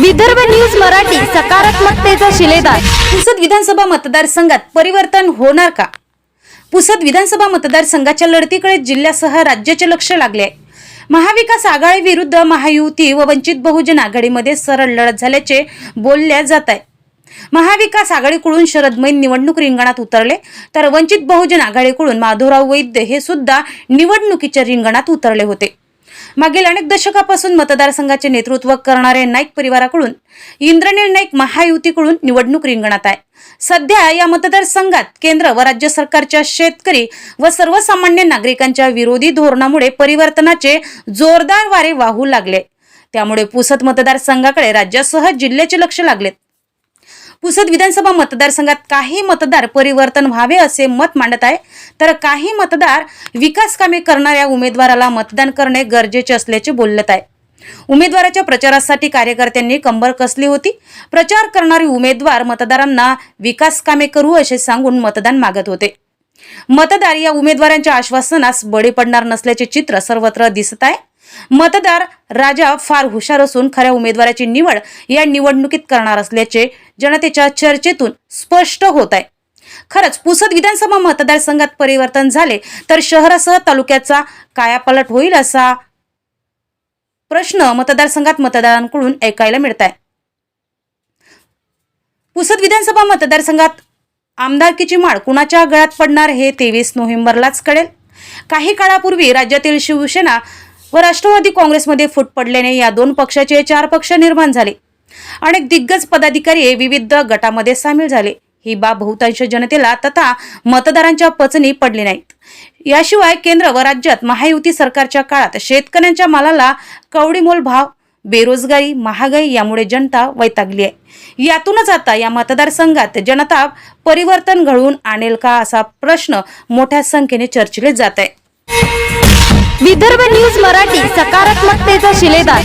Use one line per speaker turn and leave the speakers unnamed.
Vidarbha news Marathi सकारात्मकतेचा शिलेदार.
पुसद विधानसभा मतदारसंघात परिवर्तन होणार का? पुसद विधानसभा मतदारसंघाच्या लढतीकडे जिल्ह्यासह राज्याचे लक्ष लागले आहे. महाविकास आघाडी विरुद्ध महायुती व वंचित बहुजन आघाडीमध्ये सरळ लढत झाल्याचे बोलल्या जात आहे. महाविकास आघाडीकडून शरद मैन निवडणूक रिंगणात उतरले तर वंचित बहुजन आघाडीकडून माधवराव वैद्य हे सुद्धा निवडणुकीच्या रिंगणात उतरले होते. मागील अनेक दशकापासून मतदारसंघाचे नेतृत्व करणारे नाईक परिवाराकडून इंद्रनील नाईक महायुतीकडून निवडणूक रिंगणात आहे. सध्या या मतदारसंघात केंद्र व राज्य सरकारच्या शेतकरी व सर्वसामान्य नागरिकांच्या विरोधी धोरणामुळे परिवर्तनाचे जोरदार वारे वाहू लागले. त्यामुळे पुसद मतदारसंघाकडे राज्यासह जिल्ह्याचे लक्ष लागलेत. पुसद विधानसभा मतदारसंघात काही मतदार परिवर्तन व्हावे असे मत मांडत आहे. तर काही मतदार विकास कामे करणाऱ्या उमेदवाराला मतदान करणे गरजेचे असल्याचे बोलत आहे. उमेदवाराच्या प्रचारासाठी कार्यकर्त्यांनी कंबर कसली होती? प्रचार करणारे उमेदवार मतदारांना विकास कामे करू असे सांगून मतदान मागत होते. मतदार या उमेदवारांच्या आश्वासनास बळी पडणार नसल्याचे चित्र सर्वत्र दिसत आहे. मतदार राजा फार हुशार असून खऱ्या उमेदवाराची निवड या निवडणुकीत करणार असल्याचे जनतेच्या चर्चेतून स्पष्ट होत आहे. खरंच पुसद विधानसभा मतदारसंघात परिवर्तन झाले तर शहरासह तालुक्याचा कायापालट होईल असा प्रश्न मतदारसंघात मतदारांकडून ऐकायला मिळत आहे. पुसद विधानसभा मतदारसंघात आमदारकीची माळ कुणाच्या गळ्यात पडणार हे तेवीस नोव्हेंबरलाच कळेल. काही काळापूर्वी राज्यातील शिवसेना व राष्ट्रवादी काँग्रेसमध्ये फूट पडल्याने या दोन पक्षाचे चार पक्ष निर्माण झाले. अनेक दिग्गज पदाधिकारी विविध गटामध्ये सामील झाले. ही बाब बहुतांश जनतेला तथा मतदारांच्या पचनी पडली नाहीत. याशिवाय केंद्र व राज्यात महायुती सरकारच्या काळात शेतकऱ्यांच्या मालाला कवडीमोल भाव बेरोजगारी महागाई यामुळे जनता वैतागली आहे. यातूनच आता या मतदारसंघात जनता परिवर्तन घडवून आणेल का असा प्रश्न मोठ्या संख्येने चर्चिले जात आहे.
विदर्भ न्यूज मराठी सकारात्मकतेचा शिलेदार.